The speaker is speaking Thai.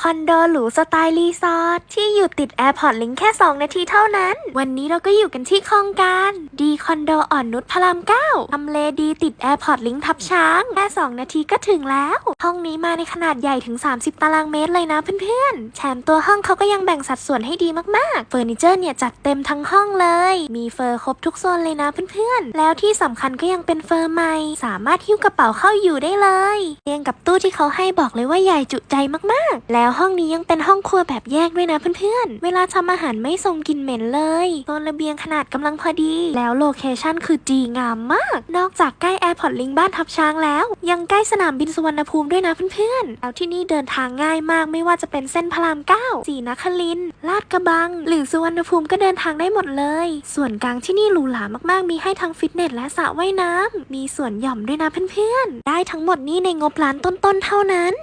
คอนโดหรูสไตล์รีสอร์ทที่อยู่ติดแอร์พอร์ตลิงแค่ 2 นาทีเท่านั้น วันนี้เราก็อยู่กันที่โคลองการ ดีคอนโดอ่อนนุชพรามเก้าทำเลดีติดแอร์พอร์ตลิงทับช้าง แค่ 2 นาทีก็ถึงแล้ว ห้องนี้มาในขนาดใหญ่ถึง 30 ตารางเมตรเลยนะเพื่อนๆ แถมตัวห้องเขาก็ยังแบ่งสัดส่วนให้ดีมากๆ เฟอร์นิเจอร์เนี่ยจัดเต็มทั้งห้องเลย มีเฟอร์ครบทุกโซนเลยนะเพื่อนๆ แล้วที่สำคัญก็ยังเป็นเฟอร์ใหม่ สามารถหิ้วกระเป๋าเข้าอยู่ได้เลยเตียงกับตู้ที่เขาให้บอกเลยว่าใหญ่จุใจมากๆ แล้แล้วห้องนี้ยังเป็นห้องครัวแบบแยกด้วยนะเพื่อนๆ เวลาทำอาหารไม่ส่งกลิ่นเหม็นเลยโซนระเบียงขนาดกำลังพอดี แล้วโลเคชั่นคือดีงามมาก นอกจากใกล้แอร์พอร์ตลิงบ้านทับช้างแล้ว ยังใกล้สนามบินสุวรรณภูมิด้วยนะเพื่อนๆ แล้วที่นี่เดินทางง่ายมากไม่ว่าจะเป็นเส้นพระรามเก้าสีนครินทร์ลาดกระบัง หรือสุวรรณภูมิก็เดินทางได้หมดเลย ส่วนกลางที่นี่หรูหรามากๆ มีให้ทั้งฟิตเนสและสระว่ายน้ำมีสวนหย่อมด้วยนะเพื่อนๆ ได้ทั้งหมดนี้ในงบล้านต้นๆเท่านั้น